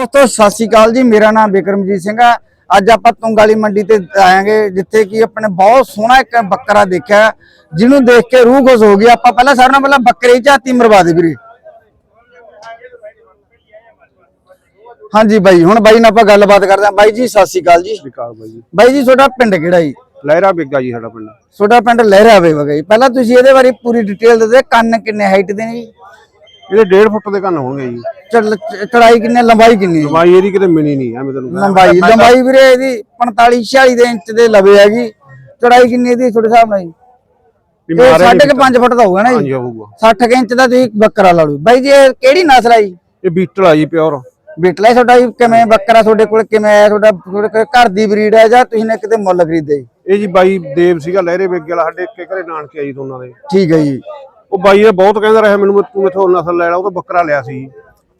ਦੋਸਤੋ ਸਤਿ ਸ਼੍ਰੀ ਅਕਾਲ ਜੀ। ਮੇਰਾ ਨਾਮ ਵਿਕਰਮਜੀਤ ਸਿੰਘ ਹੈ ਅੱਜ ਆਪਾਂ ਤੁੰਗ ਵਾਲੀ ਮੰਡੀ ਤੇ ਆਏਗੇ ਜਿੱਥੇ ਕਿ ਆਪਣੇ ਬਹੁਤ ਸੋਹਣਾ ਇੱਕ ਬੱਕਰਾ ਦੇਖਿਆ। ਜਿਹਨੂੰ ਦੇਖ ਕੇ ਰੂਹ ਖੁਸ਼ ਹੋ ਗਈ। ਆਪਾਂ ਪਹਿਲਾਂ ਸਾਰਿਆਂ ਨਾਲੋਂ ਪਹਿਲਾਂ ਬੱਕਰੇ ਦੀ ਝਾਤੀ ਮਰਵਾ ਦੇ ਵੀਰੇ। ਹਾਂਜੀ ਬਾਈ ਹੁਣ ਬਾਈ ਨਾਲ ਆਪਾਂ ਗੱਲਬਾਤ ਕਰਦੇ ਹਾਂ। ਬਾਈ ਜੀ ਸਤਿ ਸ਼੍ਰੀ ਅਕਾਲ ਜੀ। ਵਿਕਾਸ ਬਾਈ ਜੀ। ਬਾਈ ਜੀ ਤੁਹਾਡਾ ਪਿੰਡ ਕਿਹੜਾ ਜੀ? ਲਹਿਰਾ ਬਿੱਗਾ ਜੀ ਸਾਡਾ ਪਿੰਡ। ਤੁਹਾਡਾ ਪਿੰਡ ਲਹਿਰਾ ਵੇਗਾ ਜੀ। ਪਹਿਲਾਂ ਤੁਸੀਂ ਇਹਦੇ ਬਾਰੇ ਪੂਰੀ ਡਿਟੇਲ ਦੇ ਦਿਓ ਕੰਨ ਕਿੰਨੇ ਹਾਈਟ ਦੇ ਨੇ ਜੀ? ਇਹਦੇ 1.5 ਫੁੱਟ ਦੇ ਕੰਨ ਹੋਣਗੇ ਜੀ। ਚੜ- ਚੜਾਈ ਕਿੰਨੇ ਲੰਬਾਈ ਕਿੰਨੀ ਜੀ ਲੰਬਾਈ ਇਹਦੀ ਕਿਤੇ ਮਿਣੀ ਨਹੀਂ ਐਵੇਂ ਤੈਨੂੰ ਲੰਬਾਈ ਲੰਬਾਈ ਵੀਰੇ ਇਹਦੀ 45 46 ਦੇ ਇੰਚ ਦੇ ਲਵੇ ਹੈਗੀ। ਚੜਾਈ ਕਿੰਨੀ ਇਹਦੀ ਤੁਹਾਡੇ ਹਿਸਾਬ ਨਾਲ ਜੀ? ਵੀ ਇਹ ਮਾਰੇ ਸਾਢੇ ਕੁ ਪੰਜ ਫੁੱਟ ਦਾ ਹੋਊਗਾ ਨਾ ਜੀ। ਹਾਂਜੀ ਹੋਊਗਾ। 60 ਕੁ ਇੰਚ ਦਾ ਤੁਸੀਂ ਬੱਕਰਾ ਲਾ ਲਓ। ਬਾਈ ਜੀ ਇਹ ਕਿਹੜੀ ਨਸਲ ਹੈ ਜੀ? ਇਹ ਬੀਟਲ ਆ ਜੀ ਪਿਓਰ। ਬਿਟਲਾ ਹੀ ਤੁਹਾਡਾ ਜੀ ਕਿਵੇਂ ਬੱਕਰਾ ਤੁਹਾਡੇ ਕੋਲ ਕਿਵੇਂ ਆਇਆ ਤੁਹਾਡਾ ਤੁਹਾਡੇ ਕੋਲ ਘਰ ਦੀ ਬਰੀਡ ਹੈ ਜਾਂ ਤੁਸੀਂ ਨੇ ਕਿਤੇ ਮੁੱਲ ਖਰੀਦਿਆ ਜੀ ਇਹ ਜੀ ਬਾਈ ਦੇਵ ਸੀਗਾ ਲਹਿਰੇ ਬਿੱਗੇ ਵਾਲਾ ਸਾਡੇ ਇੱਕੇ ਘਰੇ ਨਾਨਕੇ ਆਈ ਦੋਨਾਂ ਦੇ। ਠੀਕ ਹੈ ਜੀ। ਉਹ ਬਾਈ ਇਹ ਬਹੁਤ ਕਹਿੰਦਾ ਰਿਹਾ ਮੈਨੂੰ ਤੂੰ ਇਥੋਂ ਨਸਲ ਲੈ ਲੈ ਉਹ ਤਾਂ ਬੱਕਰਾ ਲਿਆ ਸੀ।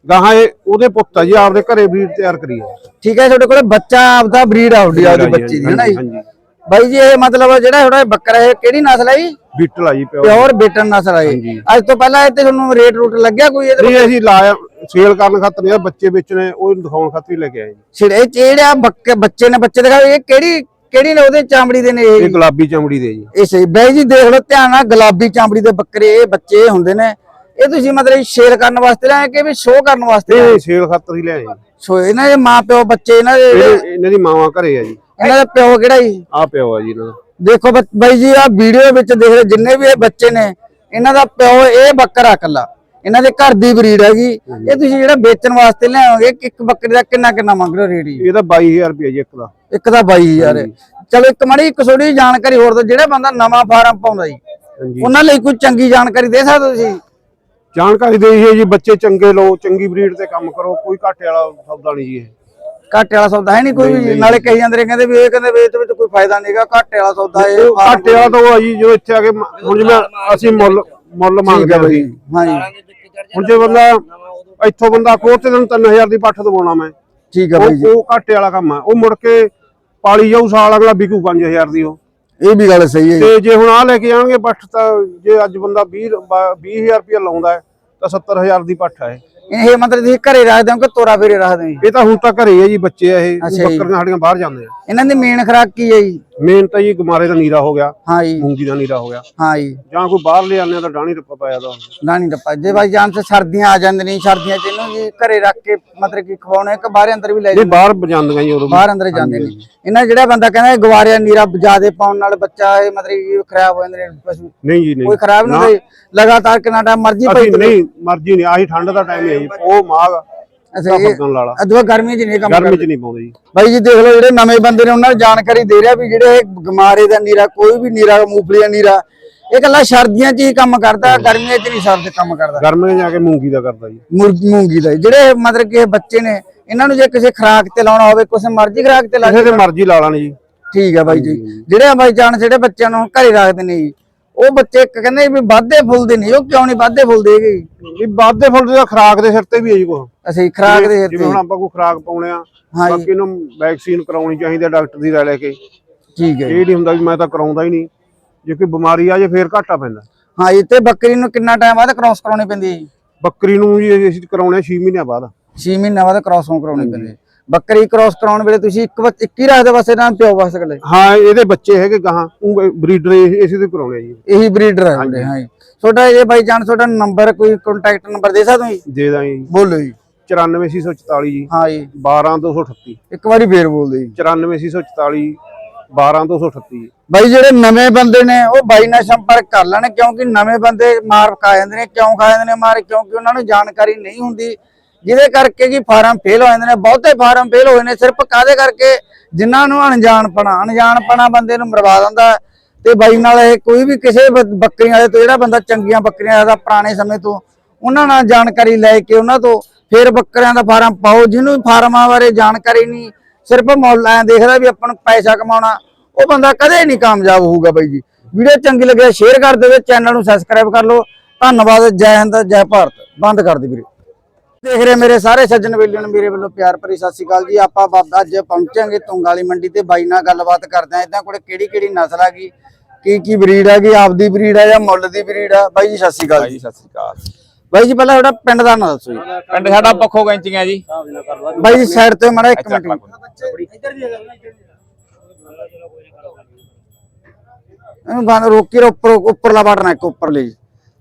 ਗਾਹਾਂ ਇਹ ਉਹਦੇ ਪੁੱਤ ਆ ਜੀ ਆਪਦੇ ਘਰੇ ਬਰੀਡ ਤਿਆਰ ਕਰੀ ਹੈ ਠੀਕ ਹੈ ਤੁਹਾਡੇ ਕੋਲ ਬੱਚਾ ਆਪਦਾ ਬਰੀਡ ਆਉਡੀ ਆਪਦੀ ਬੱਚੀ ਦੀ ਹੈ ਨਾ ਜੀ? ਹਾਂਜੀ। ਬਾਈ ਜੀ ਇਹ ਮਤਲਬ ਜਿਹੜਾ ਤੁਹਾਡਾ ਬੱਕਰਾ ਇਹ ਕਿਹੜੀ ਨਸਲ ਹੈ ਜੀ? ਬੀਟਲ ਆ ਜੀ ਪਿਓਰ। ਬੇਟਨ ਨਸਲ ਹੈ ਹਾਂਜੀ। ਜੀ ਅੱਜ ਤੋਂ ਪਹਿਲਾਂ ਇਹ ਤੇ ਤੁਹਾਨੂੰ ਰੇਟ ਰੂਟ ਲੱਗਿਆ ਕੋਈ ਇਹਦੇ ਨਹੀਂ ਅਸੀਂ ਲਾਇਆ ਸੇਲ ਕਰਨ ਖਾਤਰ ਨਹੀਂ ਬੱਚੇ ਵੇਚਣੇ ਉਹ ਦਿਖਾਉਣ ਖਾਤਰ ਹੀ ਲੈ ਕੇ ਆਏ ਜੀ। ਛਿੜੇ ਚੇੜਿਆ ਬੱਕੇ ਬੱਚੇ ਨੇ ਬੱਚੇ ਦਿਖਾਓ ਇਹ ਕਿਹੜੀ ਕਿਹੜੀ ਨੇ ਉਹਦੇ ਚਾਮੜੀ ਦੇ ਨੇ ਇਹ? ਇਹ ਗੁਲਾਬੀ ਚਮੜੀ ਦੇ ਜੀ। ਇਹ ਸਹੀ। ਬਾਈ ਜੀ ਦੇਖ ਲਓ ਧਿਆਨ ਨਾਲ ਗੁਲਾਬੀ ਚਾਮੜੀ ਦੇ ਬੱਕਰੇ ਇਹ ਬੱਚੇ ਹੁੰਦੇ ਨੇ। ਇਹ ਤੁਸੀਂ ਮਤਲਬ ਸ਼ੇਰ ਕਰਨ ਵਾਸਤੇ ਲਿਆਏ ਕਿ ਵੀ ਸ਼ੋਅ ਕਰਨ ਵਾਸਤੇ? ਇਹ ਸੇਲ ਖਾਤਰ ਹੀ ਲਿਆਏ ਜੀ। ਸੋ ਇਹਨਾਂ ਦੇ ਮਾਂ ਪਿਓ ਬੱਚੇ ਇਹਨਾਂ ਦੇ ਇਹ- ਇਹਨਾਂ ਦੀ ਮਾਵਾਂ ਘਰੇ ਆ ਜੀ। ਇਹਨਾਂ ਦਾ ਪਿਓ ਕਿਹੜਾ ਜੀ? ਆ ਪਿਓ ਆ ਜੀ ਇਹਨਾਂ ਦਾ। ਦੇਖੋ ਬਾਈ ਜੀ ਆ ਵੀਡੀਓ ਵਿੱਚ ਦੇਖ ਰਹੇ ਜਿੰਨੇ ਵੀ ਇਹ ਬੱਚੇ ਨੇ ਇਹਨਾਂ ਦਾ ਪਿਓ ਇਹ ਬੱਕਰਾ ਕੱਲਾ ਇਹਨਾਂ ਦੇ ਘਰ ਦੀ ਬਰੀਡ ਹੈਗੀ। ਇਹ ਤੁਸੀਂ ਜਿਹੜਾ ਵੇਚਣ ਵਾਸਤੇ ਲਿਆਓਗੇ ਇੱਕ ਬੱਕਰੇ ਦਾ ਕਿੰਨਾ ਕਿੰਨਾ ਮੰਗ ਰਹੇ ਹੋ ਰੇਟ ਜੀ? ਇਹਦਾ 22000 ਰੁਪਏ ਜੀ ਇੱਕ ਦਾ। ਇੱਕ ਦਾ 22000 ਚਲੋ ਇੱਕ ਮਾੜੀ ਇੱਕ ਥੋੜੀ ਜਾਣਕਾਰੀ ਹੋਰ ਦੋ ਜਿਹੜਾ ਬੰਦਾ ਨਵਾਂ ਫਾਰਮ ਪਾਉਂਦਾ ਜੀ ਉਹਨਾਂ ਲਈ ਕੋਈ ਚੰਗੀ ਜਾਣਕਾਰੀ ਦੇ ਸਕਦੇ ਹੋ ਤੁਸੀਂ? ਜਾਣਕਾਰੀ ਦੇਈ ਹੈ ਜੀ ਬੱਚੇ ਚੰਗੇ ਲੋ ਚੰਗੀ ਬਰੀਡ ਤੇ ਕੰਮ ਕਰੋ ਕੋਈ ਘਾਟੇ ਵਾਲਾ ਸੌਦਾ ਨਹੀਂ ਜੀ ਇਹ। ਘਾਟੇ ਵਾਲਾ ਸੌਦਾ ਹੈ ਨਹੀਂ ਕੋਈ ਵੀ? ਨਾਲੇ ਕਹੀ ਜਾਂਦੇ ਨੇ ਕਹਿੰਦੇ ਵੀ ਇਹ ਕਹਿੰਦੇ ਵੀ ਇਹਦੇ ਵਿੱਚ ਕੋਈ ਫਾਇਦਾ ਨਹੀਂਗਾ ਘਾਟੇ ਵਾਲਾ ਸੌਦਾ ਇਹ ਘਾਟੇ ਵਾਲਾ ਤਾਂ ਉਹ ਆ ਜੀ ਜੋ ਇੱਥੇ ਆ ਕੇ ਹੁਣ ਜਿਵੇਂ ਅਸੀਂ ਮੁੱਲ ਮੁੱਲ ਮੰਗਦੇ ਬਈ। ਹਾਂਜੀ। ਹੁਣ ਜੇ ਬੰਦਾ ਇੱਥੋਂ ਬੰਦਾ ਕੋਹ ਤੇ ਤੈਨੂੰ 3000 ਦੀ ਪੱਠ ਦਵਾਉਣਾ ਮੈਂ। ਠੀਕ ਹੈ ਬਾਈ ਜੀ। ਉਹ ਉਹ ਘਾਟੇ ਵਾਲਾ ਕੰਮ ਆ। ਉਹ ਮੁੜ ਕੇ ਪਾਲੀ ਜਾਊ ਸਾਲ ਅਗਲਾ ਵਿਕੂ 5000 ਦੀ ਉਹ ਇਹ ਵੀ ਗੱਲ ਸਹੀ ਹੈ। ਤੇ ਜੇ ਹੁਣ ਆ ਲੈ ਕੇ ਜਾਣਗੇ ਪੱਠ ਤਾਂ ਜੇ ਅੱਜ ਬੰਦਾ 20 20000 ਰੁਪਏ ਲਾਉਂਦਾ ਹੈ ਤਾਂ 70000 ਦੀ ਪੱਠ ਹੈ ਇਹ ਮਤਲਬ ਤੁਸੀਂ ਘਰੇ ਰੱਖਦੇ ਹੋ ਕਿ ਤੋਰਾ ਫੇਰੇ ਰੱਖਦੇ ਹੋ ਜੀ? ਇਹ ਤਾਂ ਹੁਣ ਤਾਂ ਘਰੇ ਹੈ ਜੀ ਬੱਚੇ ਆ ਇਹ। ਅੱਛਾ ਜੀ। ਬੱਕਰੀਆਂ ਸਾਡੀਆਂ ਬਾਹਰ ਜਾਂਦੇ ਆ। ਇਹਨਾਂ ਦੀ ਮੇਨ ਖਰਾਕ ਕੀ ਹੈ ਜੀ? ਮੇਨ ਤਾਂ ਜੀ ਗਮਾਰੇ ਦਾ ਨੀਰਾ ਹੋ ਗਿਆ ਹਾਂ ਜੀ। ਮੂੰਗੀ ਦਾ ਨੀਰਾ ਹੋ ਗਿਆ। ਹਾਂ ਜੀ। ਜਾਂ ਕੋਈ ਬਾਹਰ ਲੈ ਆਉਂਦੇ ਆ ਤਾਂ ਡਾਣੀ ਰੱਪਾ ਪਾਇਆ ਦਾ ਨਹੀਂ ਟੱਪਾ। ਜੇ ਬਾਈ ਜਾਨ ਤੇ ਸਰਦੀਆਂ ਆ ਜਾਂਦੀਆਂ ਨੇ ਸਰਦੀਆਂ ਚ ਇਹਨੂੰ ਜੀ ਘਰੇ ਰੱਖ ਕੇ ਮਤਲਬ ਕਿ ਖਵਾਉਣੇ ਕਿ ਬਾਹਰ ਅੰਦਰ ਵੀ ਲੈ ਇਹ ਜਾਂਦੇ? ਬਾਹਰ ਜਾਂਦੀਆਂ ਜੀ ਉਦੋਂ ਵੀ। ਬਾਹਰ ਅੰਦਰ ਜਾਂਦੇ ਨੇ ਇਹਨਾਂ ਜਿਹੜਾ ਬੰਦਾ ਕਹਿੰਦਾ ਇਹ ਗਵਾਰਿਆ ਨੀਰਾ ਜਿਆਦੇ ਪਾਉਣ ਨਾਲ ਬੱਚਾ ਇਹ ਮਤਲਬ ਕਿ ਖਰਾਬ ਹੋ ਜਾਂਦੇ ਨੇ ਪਸ਼ੂ। ਨਹੀਂ ਜੀ ਨਹੀਂ। ਕੋਈ ਖਰਾਬ ਨਹੀਂ ਹੁੰਦੇ ਲਗਾਤਾਰ ਕਿੰਨਾ ਟਾਈਮ ਮਰਜ਼ੀ ਅਸੀਂ ਪਈ ਨਹੀਂ ਮਰਜ਼ੀ ਨਹੀਂ। ਆਹੀ ਠੰਡ ਦਾ ਟਾਈਮ ਹੈ ਜੀ ਉਹ ਮਾਗ ਅੱਛਾ ਇਹ ਫੱਗਣ ਵਾਲਾ। ਅਦਵਾ ਗਰਮੀ ਚ ਨਹੀਂ ਕੰਮ ਗਰਮੀ ਚ ਨਹੀਂ ਪਾਉਂਦੇ ਜੀ। ਬਾਈ ਜੀ ਦੇਖ ਲਓ ਜਿਹੜੇ ਨਵੇਂ ਬੰਦੇ ਨੇ ਉਹਨਾਂ ਨੂੰ ਜਾਣਕਾਰੀ ਦੇ ਰਿਹਾ ਵੀ ਜਿਹੜੇ ਇਹ ਗਮਾਰੇ ਦਾ ਨੀਰਾ ਕੋਈ ਵੀ ਨੀਰਾ ਮੂੰਗਫਲੀ ਦਾ ਨੀਰਾ ਇਹ ਕੱਲਾ ਸਰਦੀਆਂ 'ਚ ਹੀ ਕੰਮ ਕਰਦਾ ਗਰਮੀਆਂ 'ਚ ਨਹੀਂ ਸਰਦ ਕੰਮ ਕਰਦਾ। ਗਰਮੀ 'ਚ ਜਾ ਕੇ ਮੂੰਗੀ ਦਾ ਕਰਦਾ ਜੀ। ਮੁਰਗੀ ਮੂੰਗੀ ਦਾ ਜਿਹੜੇ ਮਤਲਬ ਕਿ ਇਹ ਬੱਚੇ ਨੇ ਇਹਨਾਂ ਨੂੰ ਜੇ ਕਿਸੇ ਖਰਾਕ ਤੇ ਲਾਉਣਾ ਹੋਵੇ ਕਿਸੇ ਮਰਜ਼ੀ ਖਰਾਕ ਤੇ ਲਾ ਕਿਸੇ ਮਰਜ਼ੀ ਲਾ ਲੈਣ ਜੀ। ਠੀਕ ਹੈ ਬਾਈ ਜੀ। ਜਿਹੜੇ ਬਾਈ ਜਾਨ ਜਿਹੜੇ ਬੱਚਿਆਂ ਨੂੰ ਘਰੇ ਰੱਖਦੇ ਨੇ ਜੀ ਉਹ ਬੱਚੇ ਇੱਕ ਕਹਿੰਦੇ ਵੀ ਵਾਧੇ ਫੁੱਲਦੇ ਨਹੀਂ ਉਹ ਕਿਉਂ ਨਹੀਂ ਵਾਧੇ ਫੁੱਲਦੇ ਹੈਗੇ? ਵੀ ਵੱਧਦੇ ਫੁੱਲਦੇ ਦਾ ਖਰਾਕ ਦੇ ਸਿਰ ਤੇ ਵੀ ਹੈ ਜੀ ਕੋ ਅਸੀਂ ਖਰਾਕ ਦੇ ਸਿਰ ਜਿਵੇਂ ਤੇ ਹੁਣ ਆਪਾਂ ਕੋਈ ਖਰਾਕ ਪਾਉਣੇ ਆ। ਬਾਕੀ ਇਹਨੂੰ ਵੈਕਸੀਨ ਕਰਾਉਣੀ ਚਾਹੀਦੀ ਹੈ ਡਾਕਟਰ ਦੀ ਰਾਏ ਲੈ ਕੇ। ਠੀਕ ਹੈ। ਇਹ ਨਹੀਂ ਹੁੰਦਾ ਵੀ ਮੈਂ ਤਾਂ ਕਰਾਉਂਦਾ ਹੀ ਨਹੀਂ। ਜੇ ਕੋਈ ਬਿਮਾਰੀ ਆ ਜੇ ਫੇਰ ਘਾਟਾ ਪੈਂਦਾ। ਹਾਂ ਜੀ ਤੇ ਬੱਕਰੀ ਨੂੰ ਕਿੰਨਾ ਟਾਈਮ ਬਾਅਦ ਕ੍ਰਾਸ ਕਰਾਉਣੀ ਪੈਂਦੀ ਹੈ ਬੱਕਰੀ ਨੂੰ ਜੀ ਅਸੀਂ ਕਰਾਉਣੇ 6 ਮਹੀਨਿਆਂ ਬਾਅਦ। 6 ਮਹੀਨਿਆਂ ਬਾਅਦ ਕ੍ਰਾਸ ਕਰਾਉਣੀ ਪੈਂਦੀ ਹੈ। ਬੱਕਰੀ ਕ੍ਰਾਸ ਕਰਾਉਣ ਵੇਲੇ ਤੁਸੀਂ ਇੱਕ ਬੱਚ- ਇੱਕ ਹੀ ਰੱਖਦੇ ਬਸ ਇਹਨਾਂ ਪਿਓ ਵਾਸਤੇ ਇਕੱਲੇ ਹਾਂ ਇਹਦੇ ਬੱਚੇ ਹੈਗੇ ਗਾਹਾਂ ਬਰੀਡਰ ਇਸੇ ਤੋਂ ਕਰਾਉਣੇ ਜੀ। ਇਹੀ ਬਰੀਡਰ ਹੈ ਤੁਹਾਡੇ ਹਾਂ ਜੀ ਤੁਹਾਡਾ ਇਹ ਬਾਈ ਜਾਨ ਤੁਹਾਡਾ ਨੰਬਰ ਕੋਈ ਕੰਟੈਕਟ ਨੰਬਰ ਦੇ ਸਕਦੇ ਹੋ ਜੀ? ਦੇ ਦਾਂਗੇ ਜੀ। ਬੋਲੋ ਜੀ। 94644 ਜੀ। ਹਾਂ ਜੀ। 12238 ਇੱਕ ਵਾਰੀ ਫੇਰ ਬੋਲਦੇ ਜੀ। 94644 12238 ਬਾਈ ਜਿਹੜੇ ਨਵੇਂ ਬੰਦੇ ਨੇ ਉਹ ਬਾਈ ਨਾਲ ਸੰਪਰਕ ਕਰ ਲੈਣ ਕਿਉਂਕਿ ਨਵੇਂ ਬੰਦੇ ਮਾਰ ਖਾ ਜਾਂਦੇ ਨੇ ਕਿਉਂ ਖਾ ਜਾਂਦੇ ਨੇ ਮਾਰ ਕਿਉਂਕਿ ਉਹਨਾਂ ਨੂੰ ਜਾਣਕਾਰੀ ਨਹੀਂ ਹੁੰਦੀ। ਜਿਹਦੇ ਕਰਕੇ ਕਿ ਫਾਰਮ ਫੇਲ ਹੋ ਜਾਂਦੇ ਨੇ, ਬਹੁਤੇ ਫਾਰਮ ਫੇਲ ਹੋਏ ਨੇ, ਸਿਰਫ ਕਾਦੇ ਕਰਕੇ? ਜਿਨ੍ਹਾਂ ਨੂੰ ਅਣਜਾਣਪਣਾ ਅਣਜਾਣਪਣਾ ਬੰਦੇ ਨੂੰ ਮਰਵਾ ਦਿੰਦਾ ਤੇ ਬਾਈ ਨਾਲ ਇਹ ਕੋਈ ਵੀ ਕਿਸੇ ਬੱਕਰੀਆਂ ਵਾਲੇ ਤੋਂ, ਜਿਹੜਾ ਬੰਦਾ ਚੰਗੀਆਂ ਬੱਕਰੀਆਂ ਦਾ ਪੁਰਾਣੇ ਸਮੇਂ ਤੋਂ, ਉਹਨਾਂ ਨਾਲ ਜਾਣਕਾਰੀ ਲੈ ਕੇ ਉਹਨਾਂ ਤੋਂ ਫਿਰ ਬੱਕਰੀਆਂ ਦਾ ਫਾਰਮ ਪਾਓ। ਜਿਹਨੂੰ ਫਾਰਮਾਂ ਬਾਰੇ ਜਾਣਕਾਰੀ ਨਹੀਂ, ਸਿਰਫ ਮੁੱਲ ਐ ਦੇਖਦਾ ਵੀ ਆਪਾਂ ਨੂੰ ਪੈਸਾ ਕਮਾਉਣਾ, ਉਹ ਬੰਦਾ ਕਦੇ ਨਹੀਂ ਕਾਮਯਾਬ ਹੋਊਗਾ ਬਾਈ ਜੀ। ਵੀਡੀਓ ਚੰਗੀ ਲੱਗਿਆ ਸ਼ੇਅਰ ਕਰ ਦਿਓ, ਚੈਨਲ ਨੂੰ ਸਬਸਕ੍ਰਾਈਬ ਕਰ ਲਓ। ਧੰਨਵਾਦ, ਜੈ ਹਿੰਦ, ਜੈ ਭਾਰਤ। ਬੰਦ ਕਰ ਦੇ ਵੀਰੇ। ਦੇਖ ਰਹੇ ਮੇਰੇ ਸਾਰੇ ਸੱਜਣ ਵੇਲੀਆਂ ਨੂੰ ਮੇਰੇ ਵੱਲੋਂ ਪਿਆਰ ਭਰੀ ਸਤਿ ਸ਼੍ਰੀ ਅਕਾਲ ਜੀ। ਆਪਾਂ ਬਾਬਾ ਅੱਜ ਪਹੁੰਚਾਂਗੇ ਤੁੰਗਾਲੀ ਮੰਡੀ ਤੇ ਬਾਈ ਨਾਲ ਗੱਲਬਾਤ ਕਰਦੇ ਆਂ ਇਦਾਂ ਕੋਲੇ ਕਿਹੜੀ ਕਿਹੜੀ ਨਸਲ ਹੈਗੀ ਕੀ ਕੀ ਬਰੀਡ ਹੈਗੀ ਆਪਦੀ ਬਰੀਡ ਹੈ ਜਾਂ ਮੁੱਲ ਦੀ ਬਰੀਡ ਆ? ਬਾਈ ਜੀ ਸਤਿ ਸ਼੍ਰੀ ਅਕਾਲ ਜੀ। ਸਤਿ ਸ੍ਰੀ ਅਕਾਲ। ਬਾਈ ਜੀ ਪਹਿਲਾਂ ਤੁਹਾਡਾ ਪਿੰਡ ਦਾ ਨਾਂ ਦੱਸੋ ਜੀ। ਪਿੰਡ ਸਾਡਾ ਪੱਖੋ ਗੈਂਚੀਆਂ ਜੀ। ਬਾਈ ਜੀ ਸਾਈਡ ਤੇ ਮੜਾ ਇੱਕ ਚੱਕ ਲਾ ਮਿੰਟ ਇਹਨੂੰ ਬੰਦ ਰੋਕੀ ਉੱਪਰ ਉੱਪਰਲਾ ਬਟਨ ਇੱਕ ਉੱਪਰ ਲਈ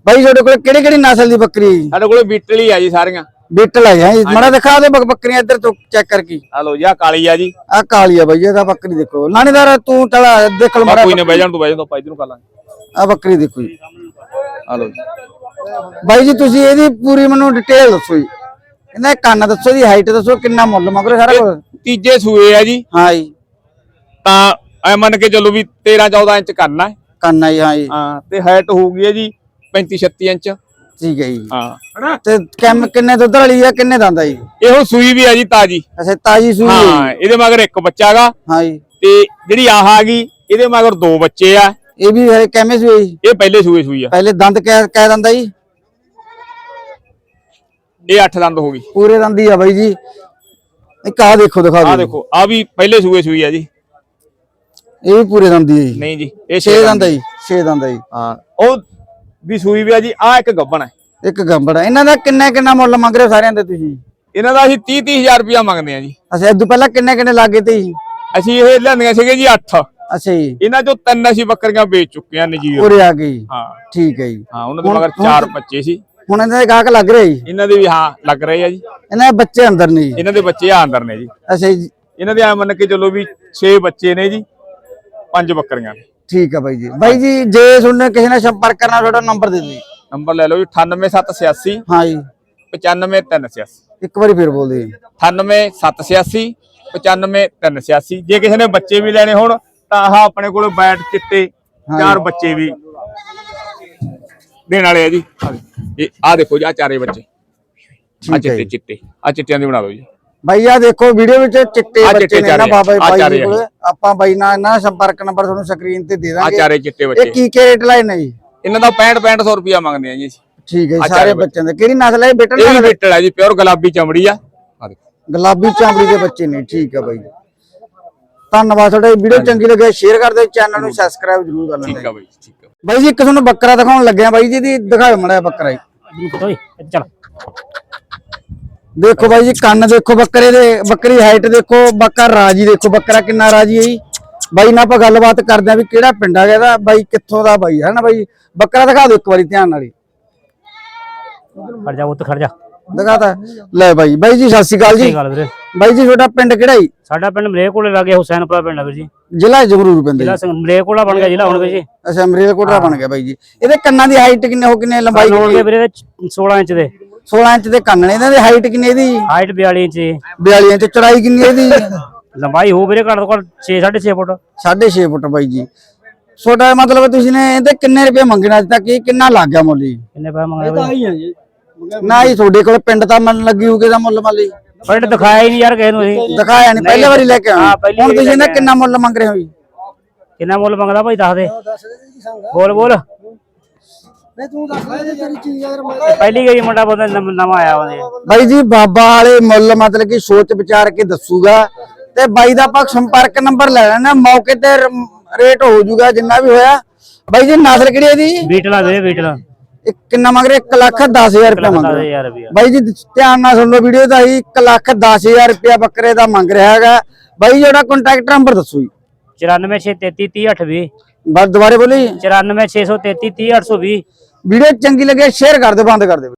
ਬਾਈ ਤੁਹਾਡੇ ਕੋਲ ਕਿਹੜੀ ਕਿਹੜੀ ਨਸਲ ਦੀ ਬੱਕਰੀ ਸਾਡੇ ਕੋਲੇ ਬੀਟਲ ਆ ਜੀ ਸਾਰੀਆਂ। ਬਿੱਟਲ ਹੈ ਜੀ। ਮੜਾ ਦਿਖਾ ਦੇ ਬੱਕ- ਬੱਕਰੀਆਂ ਇੱਧਰ ਤੋਂ ਚੈੱਕ ਕਰ ਕੀ ਆ ਲੋ ਜੀ ਆ ਕਾਲੀ ਆ ਜੀ। ਆ ਕਾਲੀ ਆ ਬਾਈ ਇਹਦਾ ਬੱਕਰੀ ਦੇਖੋ। ਲਾਣੇਦਾਰ ਤੂੰ ਚਲਾ ਦੇਖ ਲੈ ਮੜਾ ਕੋਈ ਨਾ ਬਹਿ ਜਾਣ ਤੂੰ ਬਹਿ ਜਾਣ ਆਪਾਂ ਇਧਰ ਨੂੰ ਕਰ ਲਾਂਗੇ। ਆ ਬੱਕਰੀ ਦੇਖੋ ਜੀ। ਆ ਲੋ ਜੀ। ਬਾਈ ਜੀ ਤੁਸੀਂ ਇਹਦੀ ਪੂਰੀ ਮੈਨੂੰ ਡਿਟੇਲ ਦੱਸੋ ਜੀ। ਇਹਦਾ ਕੰਨ ਦੱਸੋ ਦੀ ਹਾਈਟ ਦੱਸੋ ਕਿੰਨਾ ਮੁੱਲ ਮਗਰ ਸਾਰਾ ਕੁਝ ਤੀਜੇ ਸੂਏ ਆ ਜੀ। ਹਾਂ ਜੀ। ਤਾਂ ਐ ਮੰਨ ਕੇ ਚੱਲੋ ਵੀ 13 14 ਇੰਚ ਕਰਨਾ ਹੈ ਕੰਨ ਆ ਜੀ ਹਾਂ ਜੀ। ਹਾਂ ਤੇ ਹਾਈਟ ਹੋਊਗੀ ਹੈ ਜੀ 35 36 ਇੰਚ। ਠੀਕ ਹੈ। ਜੀ ਹਾਂ ਤੇ ਕਿੰਨ ਕਿੰਨੇ ਦੁੱਧ ਵਾਲੀ ਆ ਕਿੰਨੇ ਦੰਦ ਆ ਜੀ? ਇਹੋ ਸੂਈ ਵੀ ਆ ਜੀ ਤਾਜੀ। ਅੱਛਾ ਤਾਜੀ ਸੂਈ ਹੈ। ਹਾਂ ਇਹਦੇ ਮਗਰ ਇੱਕ ਬੱਚਾ ਹੈਗਾ ਹਾਂ ਜੀ। ਤੇ ਜਿਹੜੀ ਆਹ ਆ ਗਈ ਇਹਦੇ ਮਗਰ ਦੋ ਬੱਚੇ ਆ। ਇਹ ਵੀ ਹੈ ਕਿਵੇਂ ਸੂਈ ਜੀ? ਇਹ ਪਹਿਲੇ ਸੂਏ ਸੂਈ ਆ। ਪਹਿਲੇ ਦੰਦ ਕਹਿ ਕਹਿ ਦੰਦਾ ਜੀ? ਇਹ 8 ਦੰਦ ਹੋ ਗਈ। ਪੂਰੇ ਦੰਦੀ ਆ ਬਾਈ ਜੀ। ਇੱਕ ਆ ਦੇਖੋ ਦਿਖਾ ਆ ਦਿਓ। ਦੇਖੋ ਆ ਵੀ ਪਹਿਲੇ ਸੂਏ ਸੂਈ ਆ ਜੀ। ਇਹ ਵੀ ਪੂਰੇ ਦੰਦੀ ਹੈ ਜੀ। ਨਹੀਂ ਜੀ ਇਹ 6 ਛੇ ਦੰਦ ਆ ਜੀ 6 ਦੰਦ ਆ ਜੀ। ਹਾਂ ਉਹ ਵੀ ਸੂਈ ਵੀ ਆ ਜੀ ਆ ਇੱਕ ਗੱਬਣ ਹੈ। ਇੱਕ ਗੰਬੜ ਆ। ਇਹਨਾਂ ਦਾ ਕਿੰਨਾ ਕਿੰਨਾ ਮੁੱਲ ਮੰਗ ਰਹੇ ਹੋ ਸਾਰਿਆਂ ਦੇ ਤੁਸੀਂ? ਇਹਨਾਂ ਦਾ ਅਸੀਂ 30 30000 ਰੁਪਇਆ ਮੰਗਦੇ ਆ ਜੀ। ਅੱਛਾ ਇਦੋਂ ਪਹਿਲਾਂ ਕਿੰਨੇ ਕਿੰਨੇ ਲੱਗੇ ਤੇ ਜੀ? ਅਸੀਂ ਇਹ ਲਿਆਂਦੀਆਂ ਸੀਗੇ ਜੀ 8 ਅੱਛਾ ਜੀ। ਇਹਨਾਂ ਚੋਂ ਤਿੰਨ ਅਸੀਂ ਬੱਕਰੀਆਂ ਵੇਚ ਚੁੱਕੇ ਆ ਨਜੀਰ ਉਰੇ ਆ ਗਈ ਹਾਂ। ਠੀਕ ਹੈ ਜੀ। ਹਾਂ ਉਹਨਾਂ ਦੇ ਮਗਰ ਚਾਰ ਬੱਚੇ ਸੀ। ਹੁਣ ਇਹਨਾਂ ਦੇ ਗਾਹਕ ਲੱਗ ਰਹੇ ਜੀ? ਇਹਨਾਂ ਦੇ ਵੀ ਹਾਂ ਲੱਗ ਰਹੇ ਆ ਜੀ। ਇਹਨਾਂ ਦੇ ਬੱਚੇ ਅੰਦਰ ਨੇ ਜੀ? ਇਹਨਾਂ ਦੇ ਬੱਚੇ ਆ ਅੰਦਰ ਨੇ ਜੀ। ਅੱਛਾ ਜੀ। ਇਹਨਾਂ ਦੇ ਆ ਮੰਨ ਕੇ ਚੱਲੋ ਵੀ 6 ਬੱਚੇ ਨੇ ਜੀ ਪੰਜ ਬੱਕਰੀਆਂ ਨੇ। ਠੀਕ ਹੈ ਬਾਈ ਜੀ। ਬਾਈ ਜੀ ਜੇ ਤੁਹਾਨੂੰ ਕਿਸੇ ਨਾਲ ਸੰਪਰਕ ਕਰਨਾ ਤੁਹਾਡਾ ਨੰਬਰ ਦੇ ਦਿਓ ਜੀ। ਨੰਬਰ ਲੈ ਲਓ ਜੀ 98786 ਹਾਂ ਜੀ। 95386 ਇੱਕ ਵਾਰੀ ਫੇਰ ਬੋਲ ਦਿਓ ਜੀ 98786 95386 ਜੇ ਕਿਸੇ ਨੇ ਬੱਚੇ ਵੀ ਲੈਣੇ ਹੋਣ ਤਾਂ ਆਹ ਆਪਣੇ ਕੋਲ ਬੈਟ ਚਿੱਟੇ ਚਾਰ ਬੱਚੇ ਵੀ ਦੇਣ ਵਾਲੇ ਆ ਜੀ। ਆਹ ਦੇਖੋ। ਇਹ ਆ ਦੇਖੋ ਜੀ ਆ ਚਾਰੇ ਬੱਚੇ। ਆ ਠੀਕ ਹੈ ਚਿੱਟੇ ਜੀ। ਚਿੱਟੇ। ਆ ਚਿੱਟਿਆਂ ਦੇ ਬਣਾ ਲਓ ਜੀ। ਬਾਈ ਆ ਦੇਖੋ ਵੀਡੀਓ ਵਿੱਚ ਚਿੱਟੇ ਆਹ ਬੱਚੇ ਚਿੱਟੇ ਨੇ ਨਾ ਚਾਰੇ ਆ, ਬਾਬਾ ਆਹ ਬਾਈ ਚਾਰੇ ਜੀ ਆ। ਕੋਲ। ਆਪਾਂ ਬਾਈ ਨਾਲ ਨਾ ਸੰਪਰਕ ਨੰਬਰ ਤੁਹਾਨੂੰ ਸਕਰੀਨ ਤੇ ਦੇ ਆ ਦਾਂਗੇ। ਚਾਰੇ ਚਿੱਟੇ ਇਹ ਬੱਚੇ ਕੀ ਕੀ ਰੇਟ ਲਾਏ ਨੇ ਜੀ? ਇਹਨਾਂ ਦਾ 65 6500 ਰੁਪਿਆ ਮੰਗਦੇ ਆ ਜੀ ਅਸੀਂ। ਠੀਕ ਹੈ ਜੀ, ਆਹ ਸਾਰੇ ਚਾਰੇ ਬੱਚਿਆਂ ਦੇ। ਕਿਹੜੀ ਨਸਲ ਹੈ ਬੇਟਾ ਇਹ ਵੀ ਬਿੱਟਲ ਹੈ ਜੀ ਪਿਓਰ ਗੁਲਾਬੀ ਚਮੜੀ ਆ। ਆ ਦੇਖੋ। ਗੁਲਾਬੀ ਚਾਂਬੜੀ ਦੇ ਬੱਚੇ ਨੇ ਠੀਕ ਹੈ ਬਾਈ ਧੰਨਵਾਦ ਤੁਹਾਡਾ ਵੀਡੀਓ ਚੰਗੀ ਲੱਗੇ ਸ਼ੇਅਰ ਕਰ ਦਿਓ ਚੈਨਲ ਨੂੰ ਸਬਸਕ੍ਰਾਈਬ ਜ਼ਰੂਰ ਕਰ ਠੀਕ ਲੈਣਾ ਆ ਬਾਈ ਠੀਕ ਆ। ਬਾਈ ਜੀ ਇੱਕ ਤੁਹਾਨੂੰ ਬੱਕਰਾ ਦਿਖਾਉਣ ਲੱਗਿਆ ਬਾਈ ਜੀ ਦੀ ਦਿਖਾਓ ਮੜਾ ਬੱਕਰਾ ਜੀ। ਓਏ ਚੱਲ। ਦੇਖੋ ਬਾਈ ਜੀ ਕੰਨ ਦੇਖੋ ਬੱਕਰੇ ਦੇ ਬੱਕਰੀ ਹਾਈਟ ਦੇਖੋ ਬੱਕਰਾ ਰਾਜੀ ਦੇਖੋ ਬੱਕਰਾ ਕਿੰਨਾ ਰਾਜੀ ਹੈ ਜੀ। ਬਾਈ ਨਾਲ ਆਪਾਂ ਗੱਲਬਾਤ ਕਰਦੇ ਆ ਵੀ ਕਿਹੜਾ ਪਿੰਡ ਆ ਗਿਆ ਇਹਦਾ ਬਾਈ ਕਿੱਥੋਂ ਦਾ ਬਾਈ ਹੈ ਨਾ ਬਾਈ? ਬੱਕਰਾ ਦਿਖਾ ਦਿਓ ਇੱਕ ਵਾਰੀ ਧਿਆਨ ਨਾਲ ਹੀ। ਖੜ ਜਾ ਉੱਤ ਖੜ ਜਾ। ਦਿਖਾਤਾ ਲੈ ਬਾਈ ਬਾਈ ਜੀ ਸਤਿ ਸ਼੍ਰੀ ਅਕਾਲ ਜੀ। ਬਾਈ ਜੀ ਤੁਹਾਡਾ ਪਿੰਡ ਕਿਹੜਾ ਜੀ? ਸਾਡਾ ਪਿੰਡ ਮਰੇ ਕੋਲੇ ਲੱਗੇ ਹੁਸੈਨਪੁਰਾ ਪਿੰਡ ਆ ਵੀਰ ਜੀ। ਜ਼ਿਲ੍ਹਾ ਜਗਰੂਰ ਪੈਂਦਾ ਜ਼ਿਲ੍ਹਾ ਸਿੰਘ ਮਰੇ ਕੋਲਾ ਬਣ ਗਿਆ ਜ਼ਿਲ੍ਹਾ ਹੁਣ ਵੀਰ ਜੀ। ਅੱਛਾ ਕੋਟਰਾ ਬਣ ਗਿਆ ਬਾਈ ਜੀ। ਇਹਦੇ ਕੰਨਾਂ ਦੀ ਹਾਈਟ ਕਿੰਨੇ ਹੋ ਕਿੰਨੇ ਲੰਬਾਈ ਹੋਣਗੇ ਵੀਰੇ ਇਹਦੇ 16 ਇੰਚ ਦੇ। 16 ਇੰਚ ਦੇ ਕੰਨ ਨੇ ਇਹਨਾਂ ਦੀ ਹਾਈਟ ਕਿੰਨੀ ਇਹਦੀ? ਹਾਈਟ 42 ਇੰਚ ਦੀ 42 ਇੰਚ ਚੌੜਾਈ ਕਿੰਨੀ ਇਹਦੀ? ਲੰਬਾਈ ਹੋ ਵੀਰੇ ਘੱਟ ਤੋਂ ਘੱਟ 6 6.5 ਫੁੱਟ। 6.5 ਫੁੱਟ ਬਾਈ ਜੀ। ਤੁਹਾਡਾ ਮਤਲਬ ਤੁਸੀਂ ਨੇ ਇਹਦੇ ਕਿੰਨੇ ਰੁਪਏ ਮੰਗਣਾ ਅੱਜ ਤੱਕ? ਇਹ ਕਿੰਨਾ ਲੱਗ ਗਿਆ ਮੁੱਲ ਜੀ? ਕਿੰਨੇ ਪੈਸੇ ਮੰਗਦੇ ਵੀਰੇ ਨਾ ਜੀ ਤੁਹਾਡੇ ਕੋਲ ਪਿੰਡ ਤਾਂ ਮਨ ਲੱਗੀ ਹੋਊਗੀ ਦਾ ਮੁੱਲ ਮਾਲੀ। ਪਿੰਡ ਦਿਖਾਇਆ ਹੀ ਨਹੀਂ ਯਾਰ ਕਿਸੇ ਨੂੰ ਅਸੀਂ। ਦਿਖਾਇਆ ਨਹੀਂ ਪਹਿਲੇ ਵਾਰੀ ਲੈ ਕੇ ਹਾਂ, ਆਏ ਪਹਿਲੀ ਹੁਣ ਵਾਰੀ ਤੁਸੀਂ ਲੈ ਇਹਦਾ ਕੇ ਕਿੰਨਾ ਮੁੱਲ ਮੰਗ ਰਹੇ ਹੋ ਜੀ? ਕਿੰਨਾ ਮੁੱਲ ਮੰਗਦਾ ਭਾਈ ਦੱਸ ਦੇ। ਬੋਲ ਬੋਲ। ਪਹਿਲੀ ਗਈ ਮੁੰਡਾ ਬੰਦਾ ਨਵ- ਆਇਆ ਉਹਨੇ ਬਾਈ ਜੀ ਬਾਬਾ ਵਾਲੇ ਮੁੱਲ ਮਤਲਬ ਕਿ ਸੋਚ ਵਿਚਾਰ ਕੇ ਦੱਸੂਗਾ। ਤੇ ਬਾਈ ਦਾ ਆਪਾਂ ਸੰਪਰਕ ਨੰਬਰ ਲੈ ਲੈਣਾ ਮੌਕੇ ਤੇ ਰੇਟ ਹੋ ਜਾਊਗਾ ਜਿੰਨਾ ਵੀ ਹੋਇਆ। ਬਾਈ ਜੀ ਨਸਲ ਕਿਹੜੀ ਹੈ ਇਹਦੀ ਬੀਟਲਾ ਵੀਰੇ ਬੀਟਲਾ। ਇਹ ਕਿੰਨਾ ਮੰਗ ਰਹੇ? 1 ਲੱਖ 10000 ਰੁਪਏ ਮੰਗ ਰਹੇ। 10000 ਰੁਪਇਆ। ਬਾਈ ਜੀ ਧਿਆਨ ਨਾਲ ਸੁਣ ਲਓ ਵੀਡੀਓ ਦਾ ਹੀ 1 ਲੱਖ 10000 ਰੁਪਏ ਬੱਕਰੇ ਦਾ ਮੰਗ ਰਿਹਾ ਹੈਗਾ। ਬਾਈ ਜਿਹੜਾ ਕੰਟੈਕਟ ਨੰਬਰ ਦੱਸੋ ਜੀ। 94633 ਬਸ ਦੁਬਾਰੇ ਬੋਲੀ। 94633 30820 ਵੀਡੀਓ ਚੰਗੀ ਲੱਗੇ ਸ਼ੇਅਰ ਕਰ ਦਿਓ ਬੰਦ ਕਰ ਦਿਓ।